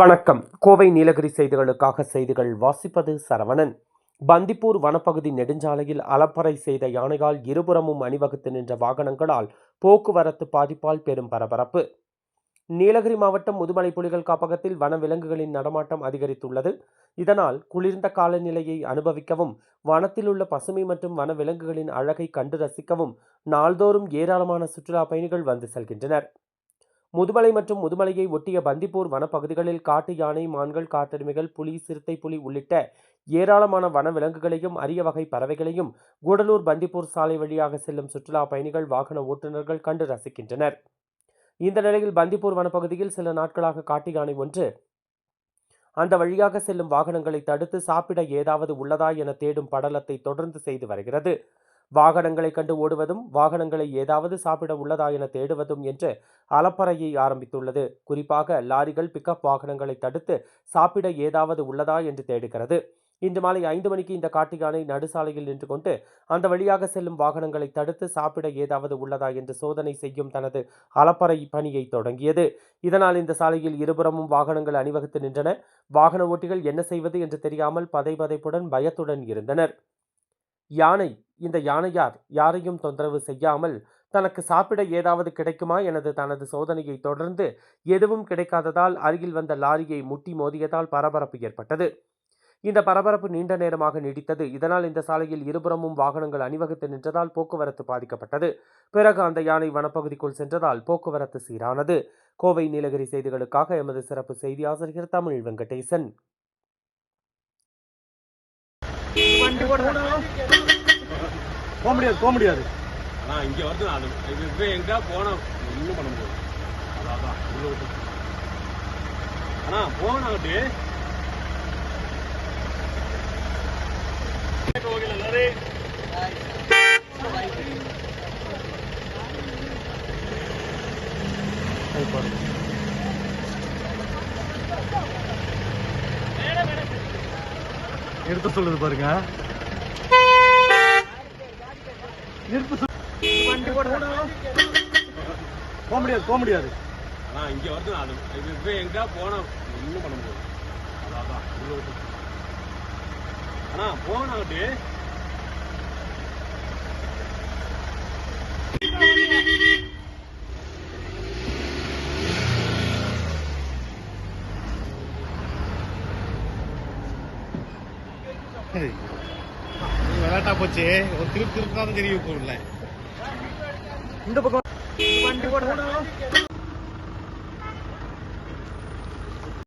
வணக்கம். கோவை நீலகிரி செய்திகளுக்காக செய்திகள் வாசிப்பது சரவணன். பந்திப்பூர் வனப்பகுதி நெடுஞ்சாலையில் அலப்பறை செய்த யானையால் இருபுறமும் அணிவகுத்து நின்ற வாகனங்களால் போக்குவரத்து பாதிப்பால் பெரும் பரபரப்பு. நீலகிரி மாவட்டம் முதுமலை புலிகள் காப்பகத்தில் வனவிலங்குகளின் நடமாட்டம் அதிகரித்துள்ளது. இதனால் குளிர்ந்த காலநிலையை அனுபவிக்கவும் வனத்தில் உள்ள பசுமை மற்றும் வனவிலங்குகளின் அழகை கண்டு ரசிக்கவும் நாள்தோறும் ஏராளமான சுற்றுலா பயணிகள் வந்து செல்கின்றனர். முதுமலை மற்றும் முதுமலையை ஒட்டிய பந்திப்பூர் வனப்பகுதிகளில் காட்டு யானை மான்கள் காட்டெருமைகள் புலி சிறுத்தை புலி உள்ளிட்ட ஏராளமான வனவிலங்குகளையும் அரிய வகை பறவைகளையும் கூடலூர் பந்திப்பூர் சாலை வழியாக செல்லும் சுற்றுலா பயணிகள் வாகன ஓட்டுநர்கள் கண்டு ரசிக்கின்றனர். இந்த நிலையில் பந்திப்பூர் வனப்பகுதியில் சில நாட்களாக காட்டு யானை ஒன்று அந்த வழியாக செல்லும் வாகனங்களை தடுத்து சாப்பிட ஏதாவது உள்ளதா என தேடும் படலத்தை தொடர்ந்து செய்து வருகிறது. வாகனங்களை கண்டு ஓடுவதும் வாகனங்களை ஏதாவது சாப்பிட உள்ளதா என தேடுவதும் என்று அலப்பறையை ஆரம்பித்துள்ளது. குறிப்பாக லாரிகள் பிக்கப் வாகனங்களை தடுத்து சாப்பிட ஏதாவது உள்ளதா என்று தேடுகிறது. இன்று மாலை ஐந்து மணிக்கு இந்த காட்டு யானை நடுசாலையில் நின்று கொண்டு அந்த வழியாக செல்லும் வாகனங்களை தடுத்து சாப்பிட ஏதாவது உள்ளதா என்று சோதனை செய்யும் தனது அலப்பறை பணியை தொடங்கியது. இதனால் இந்த சாலையில் இருபுறமும் வாகனங்கள் அணிவகுத்து நின்றன. வாகன ஓட்டிகள் என்ன செய்வது என்று தெரியாமல் பதை பதைப்புடன் பயத்துடன் இருந்தனர். யானை இந்த யானையார் யாரையும் தொந்தரவு செய்யாமல் தனக்கு சாப்பிட ஏதாவது கிடைக்குமா எனது தனது சோதனையை தொடர்ந்து எதுவும் கிடைக்காததால் அருகில் வந்த லாரியை முட்டி மோதியதால் பரபரப்பு ஏற்பட்டது. இந்த பரபரப்பு நீண்ட நேரமாக நீடித்தது. இதனால் இந்த சாலையில் இருபுறமும் வாகனங்கள் அணிவகுத்து நின்றதால் போக்குவரத்து பாதிக்கப்பட்டது. பிறகு அந்த யானை வனப்பகுதிக்குள் சென்றதால் போக்குவரத்து சீரானது. கோவை நீலகிரி செய்திகளுக்காக எமது சிறப்பு செய்தி ஆசிரியர் தமிழ் வெங்கடேசன். போக முடியாது போக முடியாது. ஆனா இங்க வருது அது இது இது எங்க போனா ஒண்ணும் பண்ண முடியாது. அதான் உள்ள விட்டு. ஆனா போகணும் அங்கிட்டு நிறுத்த சொல்லுது பாருங்க. நிறுத்த சொல் போக முடியாது போக முடியாது. ஆனா இங்க வருது அது இது இது எங்க போனா ஒண்ணும் பண்ண முடியாது. அதான் ஆனா போகணும் விளையாட்டா போச்சு. ஒரு திருப்பி திருப்பி தான் தெரிய போகல இந்த பக்கம்